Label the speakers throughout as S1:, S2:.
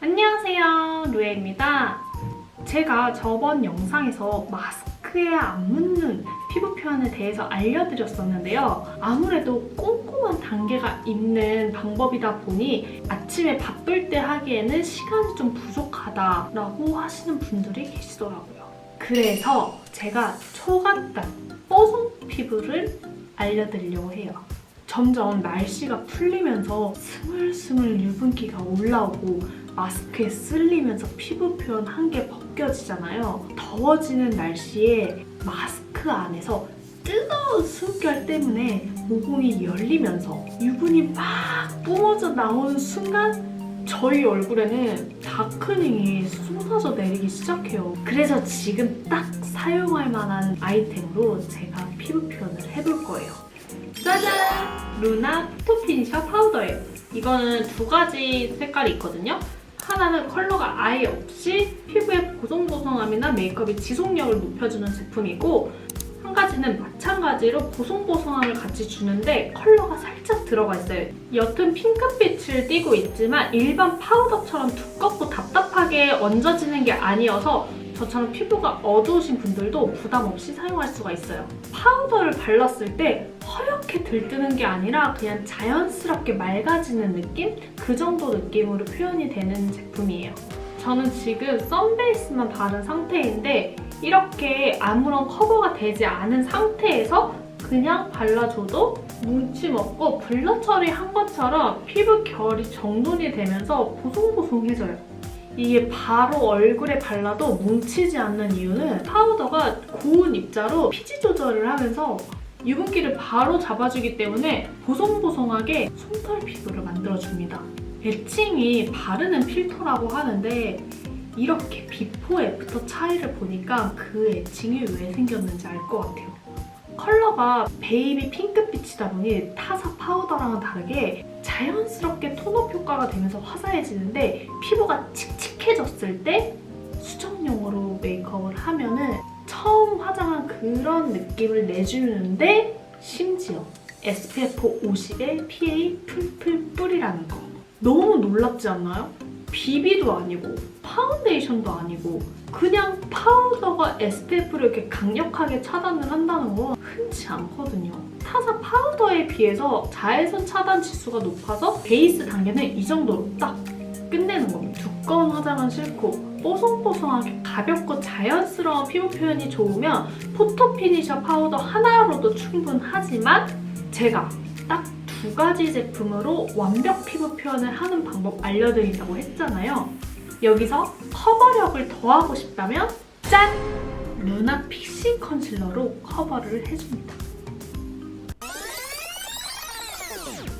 S1: 안녕하세요 루에입니다. 제가 저번 영상에서 마스크에 안 묻는 피부 표현에 대해서 알려드렸었는데요. 아무래도 꼼꼼한 단계가 있는 방법이다 보니 아침에 바쁠 때 하기에는 시간이 좀 부족하다라고 하시는 분들이 계시더라고요 그래서 제가 초간단 뽀송 피부를 알려드리려고 해요 점점 날씨가 풀리면서 스물스물 유분기가 올라오고 마스크에 쓸리면서 피부 표현 한 개 벗겨지잖아요. 더워지는 날씨에 마스크 안에서 뜨거운 숨결 때문에 모공이 열리면서 유분이 막 뿜어져 나오는 순간 저희 얼굴에는 다크닝이 쏟아져 내리기 시작해요. 그래서 지금 딱 사용할 만한 아이템으로 제가 피부 표현을 해볼 거예요. 짜잔! 루나 포토 피니셔 파우더예요. 이거는 두 가지 색깔이 있거든요. 하나는 컬러가 아예 없이 피부의 보송보송함이나 메이크업의 지속력을 높여주는 제품이고 한 가지는 마찬가지로 보송보송함을 같이 주는데 컬러가 살짝 들어가 있어요. 옅은 핑크빛을 띠고 있지만 일반 파우더처럼 두껍고 답답하게 얹어지는 게 아니어서 저처럼 피부가 어두우신 분들도 부담 없이 사용할 수가 있어요. 파우더를 발랐을 때 허옇게 들뜨는 게 아니라 그냥 자연스럽게 맑아지는 느낌? 그 정도 느낌으로 표현이 되는 제품이에요. 저는 지금 썬베이스만 바른 상태인데 이렇게 아무런 커버가 되지 않은 상태에서 그냥 발라줘도 뭉침 없고 블러 처리한 것처럼 피부 결이 정돈이 되면서 보송보송해져요. 이게 바로 얼굴에 발라도 뭉치지 않는 이유는 파우더가 고운 입자로 피지 조절을 하면서 유분기를 바로 잡아주기 때문에 보송보송하게 솜털 피부를 만들어줍니다. 애칭이 바르는 필터라고 하는데 이렇게 비포 애프터 차이를 보니까 그 애칭이 왜 생겼는지 알 것 같아요. 컬러가 베이비 핑크빛이다 보니 타사 파우더랑은 다르게 자연스럽게 톤업 효과가 되면서 화사해지는데 피부가 칙칙해졌을 때 수정용으로 메이크업을 하면은 처음 화장한 그런 느낌을 내주는데 심지어 SPF 50에 PA 풀풀 뿌리라는 거 너무 놀랍지 않나요? 비비도 아니고 파운데이션도 아니고 그냥 파우더가 SPF를 이렇게 강력하게 차단을 한다는 건 흔치 않거든요. 타사 파우더에 비해서 자외선 차단 지수가 높아서 베이스 단계는 이 정도로 딱 끝내는 겁니다. 두꺼운 화장은 싫고 뽀송뽀송하게 가볍고 자연스러운 피부 표현이 좋으면 포토 피니셔 파우더 하나로도 충분하지만 제가 딱 두 가지 제품으로 완벽 피부 표현을 하는 방법 알려드린다고 했잖아요. 여기서 커버력을 더하고 싶다면 짠! 루나 픽싱 컨실러로 커버를 해줍니다.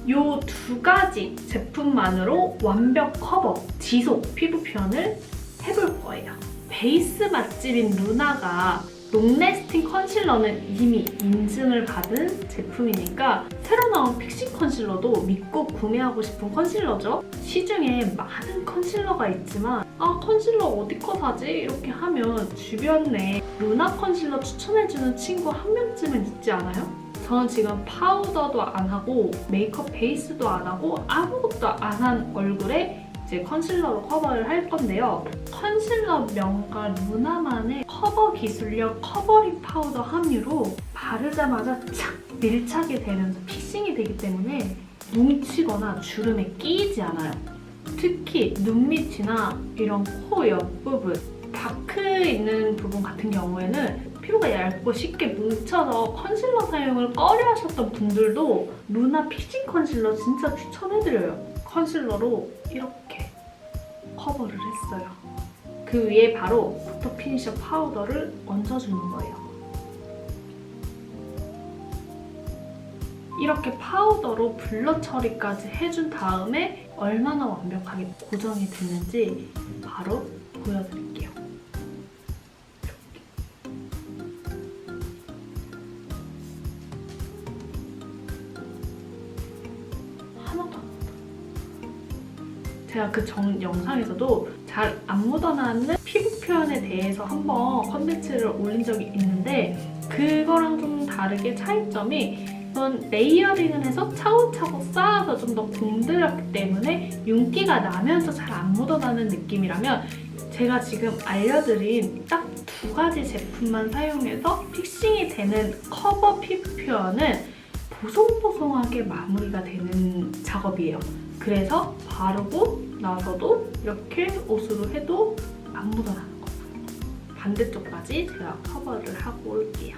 S1: 요두 가지 제품만으로 완벽 커버, 지속 피부 표현을 해볼 거예요. 베이스 맛집인 루나가 롱래스팅 컨실러는 이미 인증을 받은 제품이니까 새로 나온 픽싱 컨실러도 믿고 구매하고 싶은 컨실러죠. 시중에 많은 컨실러가 있지만 아 컨실러 어디 거 사지? 이렇게 하면 주변에 루나 컨실러 추천해주는 친구 한 명쯤은 있지 않아요? 저는 지금 파우더도 안 하고 메이크업 베이스도 안 하고 아무것도 안 한 얼굴에 이제 컨실러로 커버를 할 건데요. 컨실러 명가 루나만의 커버 기술력 커버링 파우더 함유로 바르자마자 착 밀착이 되면서 픽싱이 되기 때문에 뭉치거나 주름에 끼이지 않아요. 특히 눈 밑이나 이런 코 옆부분, 다크 있는 부분 같은 경우에는 피부가 얇고 쉽게 뭉쳐서 컨실러 사용을 꺼려 하셨던 분들도 루나 픽싱 컨실러 진짜 추천해드려요. 컨실러로 이렇게 커버를 했어요. 그 위에 바로 포토 피니셔 파우더를 얹어주는 거예요. 이렇게 파우더로 블러 처리까지 해준 다음에 얼마나 완벽하게 고정이 됐는지 바로 보여드릴게요. 제가 그 전 영상에서도 잘 안 묻어나는 피부 표현에 대해서 한번 컨텐츠를 올린 적이 있는데 그거랑 좀 다르게 차이점이 이건 레이어링을 해서 차곡차곡 쌓아서 좀 더 공들였기 때문에 윤기가 나면서 잘 안 묻어나는 느낌이라면 제가 지금 알려드린 딱 두 가지 제품만 사용해서 픽싱이 되는 커버 피부 표현은 보송보송하게 마무리가 되는 작업이에요. 그래서 바르고 나서도 이렇게 옷으로 해도 안 묻어나는 거예요. 반대쪽까지 제가 커버를 하고 올게요.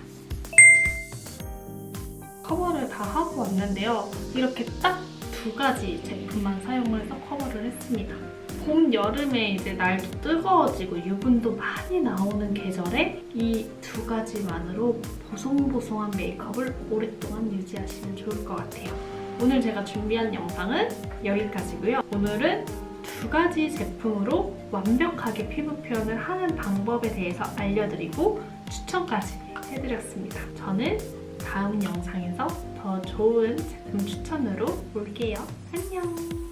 S1: 커버를 다 하고 왔는데요. 이렇게 딱 두 가지 제품만 사용을 해서 커버를 했습니다. 봄, 여름에 이제 날도 뜨거워지고 유분도 많이 나오는 계절에 이 두 가지만으로 보송보송한 메이크업을 오랫동안 유지하시면 좋을 것 같아요. 오늘 제가 준비한 영상은 여기까지고요. 오늘은 두 가지 제품으로 완벽하게 피부 표현을 하는 방법에 대해서 알려드리고 추천까지 해드렸습니다. 저는 다음 영상에서 더 좋은 제품 추천으로 올게요. 안녕!